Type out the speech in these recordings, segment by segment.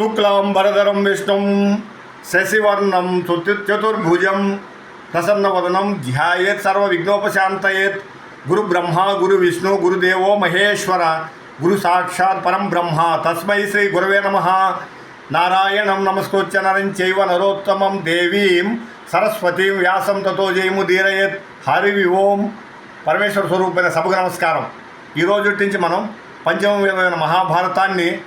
శుక్లాంబరధరం విష్ణుం శశివర్ణం చతు- చతుర్భుజం ప్రసన్నవదనం ధ్యాయేత్ సర్వ విఘ్నోపశాంతయేత్ గురు బ్రహ్మ గురు విష్ణు గురుదేవో మహేశ్వర గురు సాక్షాత్ పరం బ్రహ్మ తస్మై శ్రీ గురవే నమ. నారాయణం నమస్కృత్య నరం చైవ నరోత్తమం దేవీం సరస్వతీం వ్యాసం తతో జయము ధీరయత్ హరి ఓం. పరమేశ్వర స్వరూపమైన సభకు నమస్కారం. ఈరోజు నుంచి మనం పంచమవేదమైన మహాభారతాన్ని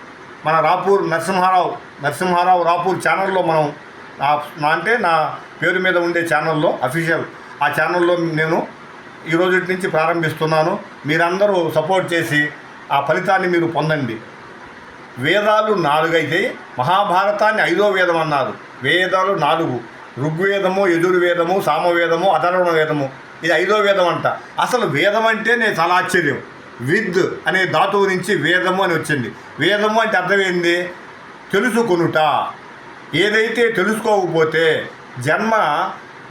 మన రాపూర్ నరసింహారావు నరసింహారావు రాపూర్ ఛానల్లో మనం నా నా అంటే నా పేరు మీద ఉండే ఛానల్లో అఫీషియల్ ఆ ఛానల్లో నేను ఈ రోజు నుంచి ప్రారంభిస్తున్నాను. మీరందరూ సపోర్ట్ చేసి ఆ ఫలితాన్ని మీరు పొందండి. వేదాలు నాలుగైతే మహాభారతాన్ని ఐదో వేదం అన్నారు. వేదాలు నాలుగు. ఋగ్వేదము యజుర్వేదము సామవేదము అధర్వణ వేదము ఇది ఐదో వేదం అంట. అసలు వేదం అంటే నేను చాలా ఆశ్చర్యం. విద్ అనే ధాతువు నుంచి వేదము అని వచ్చింది. వేదము అంటే అర్థం ఏంది? తెలుసుకొనుట. ఏదైతే తెలుసుకోకపోతే జన్మ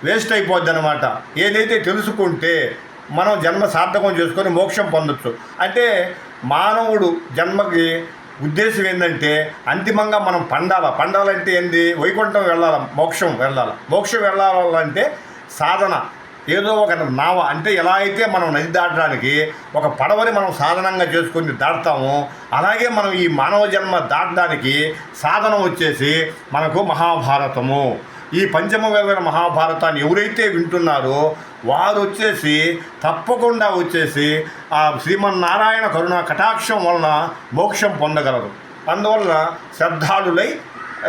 వేస్ట్ అయిపోద్ది అనమాట ఏదైతే తెలుసుకుంటే మనం జన్మ సార్థకం చేసుకొని మోక్షం పొందొచ్చు. అంటే మానవుడు జన్మకి ఉద్దేశం ఏంటంటే అంతిమంగా మనం పండాల? పండాలంటే ఏంది? వైకుంఠం వెళ్ళాలి? మోక్షం వెళ్ళాలి? మోక్షం వెళ్ళాలంటే సాధన. ఏదో ఒక నావ అంటే ఎలా అయితే మనం నది దాటడానికి ఒక పడవని మనం సాధనంగా చేసుకొని దాటుతామో అలాగే మనం ఈ మానవ జన్మ దాటడానికి సాధనం వచ్చేసి మనకు మహాభారతము. ఈ పంచమ వేదన మహాభారతాన్ని ఎవరైతే వింటున్నారో వారు వచ్చేసి తప్పకుండా వచ్చేసి ఆ శ్రీమన్నారాయణ కరుణ కటాక్షం వలన మోక్షం పొందగలరు. అందువలన శ్రద్ధాళులై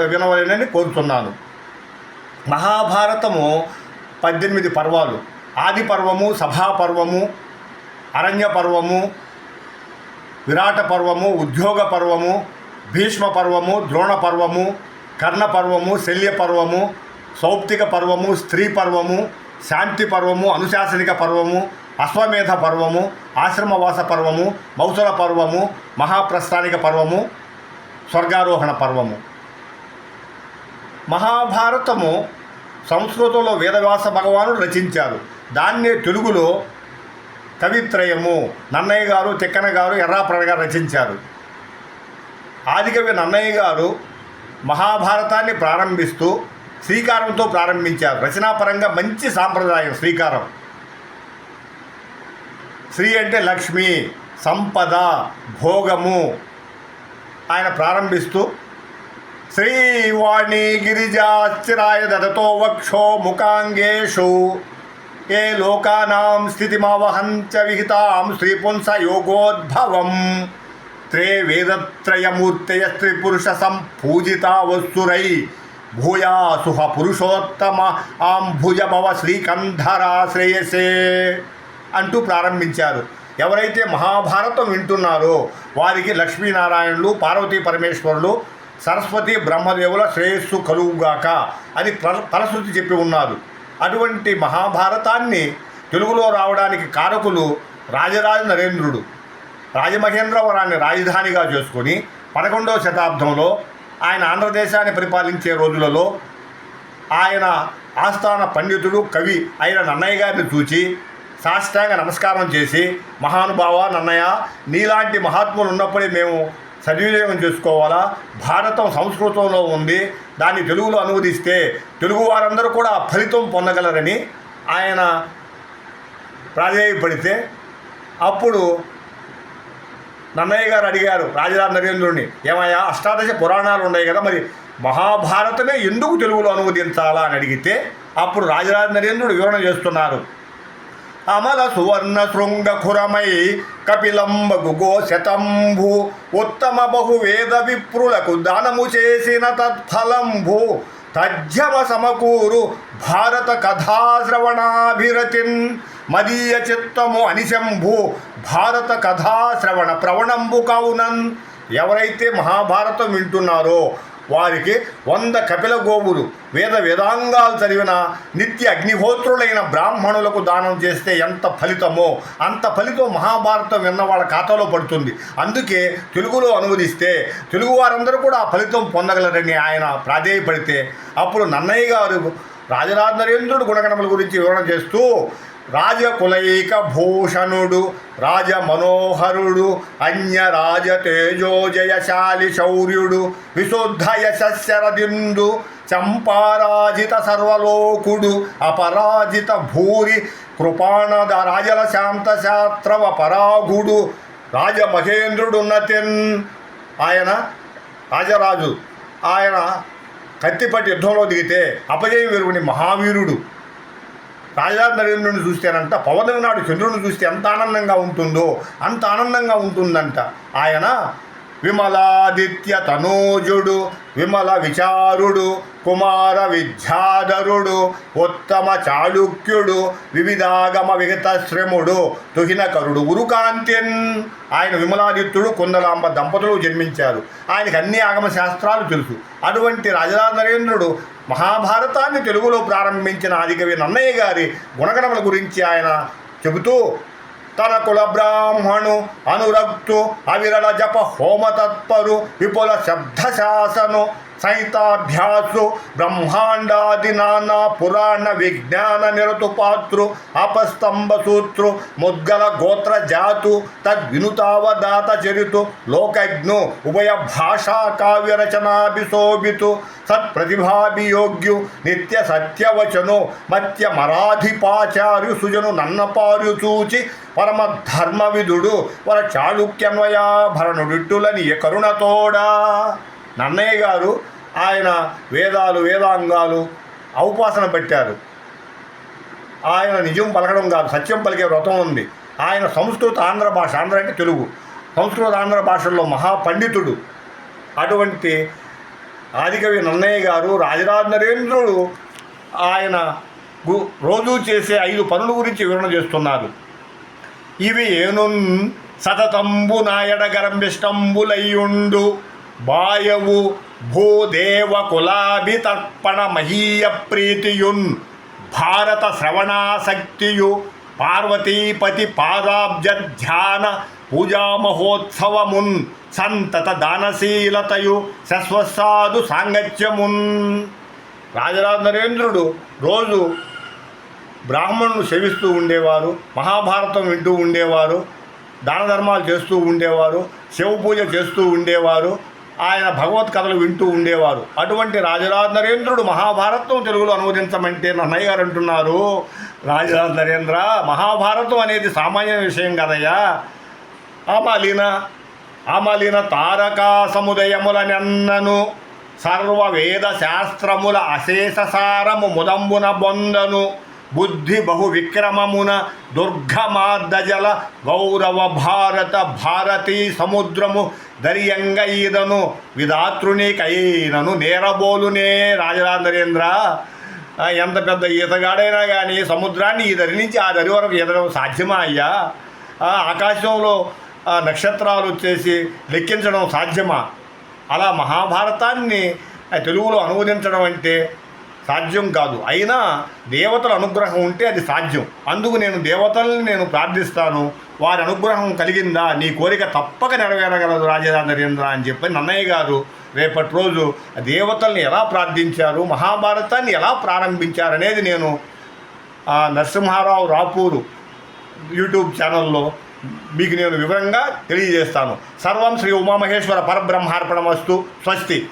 వినవలనని కోరుతున్నాను. మహాభారతము పద్దెనిమిది పర్వాలు. ఆది పర్వము సభా పర్వము అరణ్య పర్వము విరాట పర్వము ఉద్యోగ పర్వము భీష్మ పర్వము ద్రోణ పర్వము కర్ణ పర్వము శల్య పర్వము సౌప్తిక పర్వము స్త్రీ పర్వము శాంతి పర్వము అనుశాసనిక పర్వము అశ్వమేధ పర్వము ఆశ్రమవాస పర్వము మౌసల పర్వము మహాప్రస్థానిక పర్వము స్వర్గారోహణ పర్వము మహాభారతము సంస్కృతంలో వేదవ్యాస భగవానుడు రచించారు. దాన్నే తెలుగులో కవిత్రయము నన్నయ్య గారు తిక్కన గారు ఎర్రాప్రణ గారు రచించారు. ఆదికవి నన్నయ్య గారు మహాభారతాన్ని ప్రారంభిస్తూ శ్రీకారంతో ప్రారంభించారు. రచనాపరంగా మంచి సాంప్రదాయం శ్రీకారం. శ్రీ అంటే లక్ష్మి సంపద భోగము ఆయన ప్రారంభిస్తూ శ్రీవాణి గిరిజాశ్చిరాయ దదతో వక్షో ముఖాంగేషు ఏ లోకానాం స్థితిమవహంచ విహితాం శ్రీపుంస యోగోద్భవం త్రే వేదత్రయమూర్తయ స్త్రీపురుష సంపూజితా వస్తురై భూయాసుహ పురుషోత్తమ ఆంభుజభవ శ్రీకంధరా శ్రేయసే అంటూ ప్రారంభించారు. ఎవరైతే మహాభారతం వింటున్నారో వారికి లక్ష్మీనారాయణులు పార్వతీ పరమేశ్వరులు సరస్వతి బ్రహ్మదేవుల శ్రేయస్సు కలుగుగాక అని ప్ర- ఫలశ్రుతి చెప్పి ఉన్నారు అటువంటి మహాభారతాన్ని తెలుగులో రావడానికి కారకులు రాజరాజ నరేంద్రుడు. రాజమహేంద్రవరాన్ని రాజధానిగా చేసుకొని పదకొండవ శతాబ్దంలో ఆయన ఆంధ్రదేశాన్ని పరిపాలించే రోజులలో ఆయన ఆస్థాన పండితుడు కవి అయిన నన్నయ్య గారిని చూచి సాష్టాంగ నమస్కారం చేసి మహానుభావ నన్నయ్య నీలాంటి మహాత్ములు ఉన్నప్పుడే మేము సద్వినియోగం చేసుకోవాలా? భారతం సంస్కృతంలో ఉంది. దాన్ని తెలుగులో అనువదిస్తే తెలుగు వారందరూ కూడా ఫలితం పొందగలరని ఆయన ప్రాధేయపడితే అప్పుడు నన్నయ్య గారు అడిగారు రాజరాజ నరేంద్రుడిని ఏమయ్యా అష్టాదశ పురాణాలు ఉన్నాయి కదా మరి మహాభారతమే ఎందుకు తెలుగులో అనువదించాలా? అని అడిగితే అప్పుడు రాజరాజ నరేంద్రుడు వివరణ చేస్తున్నారు. అమల సువర్ణ శృంగఖురమై కపిలంబగు కపిలంబ శతంభు ఉత్తమ బహువేద విప్రులకు దానము చేసిన తత్ఫలంభు తజ్జమ సమకూరు భారత కథాశ్రవణాభిరతిన్ మదీయ చిత్తము అనిశంభు భారత కథాశ్రవణ ప్రవణంబు కౌనన్. ఎవరైతే మహాభారతం వింటున్నారో వారికి వంద కపిల గోవులు వేద వేదాంగాలు చదివిన నిత్య అగ్నిహోత్రులైన బ్రాహ్మణులకు దానం చేస్తే ఎంత ఫలితమో అంత ఫలితం మహాభారతం విన్న వాళ్ళ ఖాతాలో పడుతుంది. అందుకే తెలుగులో అనువదిస్తే తెలుగు వారందరూ కూడా ఆ ఫలితం పొందగలరని ఆయన ప్రాధేయపడితే అప్పుడు నన్నయ్య గారు రాజరాజ నరేంద్రుడు గుణగణముల గురించి వివరణ చేస్తూ రాజకులైక భూషణుడు రాజ మనోహరుడు అన్య రాజ తేజోజయశాలి శౌర్యుడు విశుద్ధ యశశరదిందు చంపారాజిత సర్వలోకుడు అపరాజిత భూరి కృపాణద రాజల శాంతశాస్త్రవ పరాగుడు పరాగుడు రాజమహేంద్రుడున్నతిన్. ఆయన రాజరాజు. ఆయన కత్తిపట్టి యుద్ధంలో దిగితే అపజయం విరుగుని మహావీరుడు. రాజధాని నరేంద్రుని చూస్తేనంట పౌర్ణమి నాడు చంద్రుని చూస్తే ఎంత ఆనందంగా ఉంటుందో అంత ఆనందంగా ఉంటుందంట. ఆయన విమలాదిత్య తనూజుడు విమల విచారుడు కుమార విద్యాధరుడు ఉత్తమ చాళుక్యుడు వివిధాగమ విగత శ్రముడు తుహినకరుడు ఉరుకాంత్యన్ ఆయన విమలాదిత్యుడు కుందలాంబ దంపతులు జన్మించారు. ఆయనకు అన్ని ఆగమ శాస్త్రాలు తెలుసు. అటువంటి రాజరా నరేంద్రుడు మహాభారతాన్ని తెలుగులో ప్రారంభించిన ఆదికవి నన్నయ్య గారి గుణగణముల గురించి ఆయన చెబుతూ తన కుల బ్రాహ్మణు అనురక్తు అవిరళ జప హోమ తత్పరు విపుల శబ్ద శాసను సైతాభ్యాసు బ్రహ్మాండాది నానా పురాణ విజ్ఞాన నిరతుపాతృ అపస్తంభ సూత్రు ముద్గల గోత్ర జాతు తద్వినుతావదాత చరితు లోకజ్ఞు ఉభయ భాషా కావ్య రచనాభిశోభితు సత్ప్రతిభాభియోగ్యు నిత్య సత్యవచను మత్య మరాధిపాచార్యు సుజను నన్నపార్యు చూచి పరమ ధర్మవిధుడు వర చాళుక్యన్వయాభరణుడిట్టులని కరుణతోడా నన్నయ్య గారు ఆయన వేదాలు వేదాంగాలు ఔపాసన పెట్టారు. ఆయన నిజం పలకడం కాదు సత్యం పలికే వ్రతం ఉంది. ఆయన సంస్కృత ఆంధ్ర భాష ఆంధ్ర అంటే తెలుగు. సంస్కృత ఆంధ్ర భాషల్లో మహాపండితుడు అటువంటి ఆదికవి నన్నయ్య గారు రాజరాజ నరేంద్రుడు ఆయన గు- రోజూ చేసే ఐదు పనుల గురించి వివరణ చేస్తున్నారు. ఇవి ఏనున్ సతతంబు నాయడగరంబిష్టంబులయ్యుండు బాయవు భూదేవ కులాభి తర్పణ మహీయ ప్రీతియున్ భారత శ్రవణాసక్తియు పార్వతీపతి పాదాబ్జ ధ్యాన పూజా మహోత్సవమున్ సంతత దానశీలతయు శశ్వసాధు సాంగత్యమున్. రాజరాజ నరేంద్రుడు రోజు బ్రాహ్మణులు సేవిస్తూ ఉండేవారు మహాభారతం వింటూ ఉండేవారు దాన ధర్మాలు చేస్తూ ఉండేవారు శివ పూజ చేస్తూ ఉండేవారు ఆయన భగవత్ కథలు వింటూ ఉండేవారు. అటువంటి రాజరాజ నరేంద్రుడు మహాభారతం తెలుగులో అనువదించమంటే నన్నయ్య గారు అంటున్నారు రాజరాజ నరేంద్ర మహాభారతం అనేది సామాన్య విషయం కదయ్యా. ఆమాలీన ఆమలిన తారకా సముదయములనెన్నను సర్వ వేద శాస్త్రముల అశేషసారము ముదంబున బొందను బుద్ధి బహు విక్రమమున దుర్గమార్దజల గౌరవ భారత భారతీ సముద్రము దర్యంగ ఈదను విధాతృనికైనను నేరబోలునే రాజరాజరేంద్ర. ఎంత పెద్ద ఈతగాడైనా కానీ సముద్రాన్ని ఈ దరి నుంచి ఆ దరి వరకు ఈదడం సాధ్యమా అయ్యా? ఆకాశంలో నక్షత్రాలు వచ్చేసి లెక్కించడం సాధ్యమా? అలా మహాభారతాన్ని తెలుగులో అనువదించడం అంటే సాధ్యం కాదు. అయినా దేవతల అనుగ్రహం ఉంటే అది సాధ్యం. అందుకు నేను దేవతల్ని నేను ప్రార్థిస్తాను. వారి అనుగ్రహం కలిగిందా? నీ కోరిక తప్పక నెరవేరగలదు రాజేంద్ర నరేంద్ర అని చెప్పి నన్నయ్య గారు రేపటి రోజు దేవతల్ని ఎలా ప్రార్థించారు మహాభారతాన్ని ఎలా ప్రారంభించారనేది నేను నరసింహారావు రాపూరు యూట్యూబ్ ఛానల్లో మీకు నేను వివరంగా తెలియజేస్తాను. సర్వం శ్రీ ఉమామహేశ్వర పరబ్రహ్మార్పణ వస్తు స్వస్తి.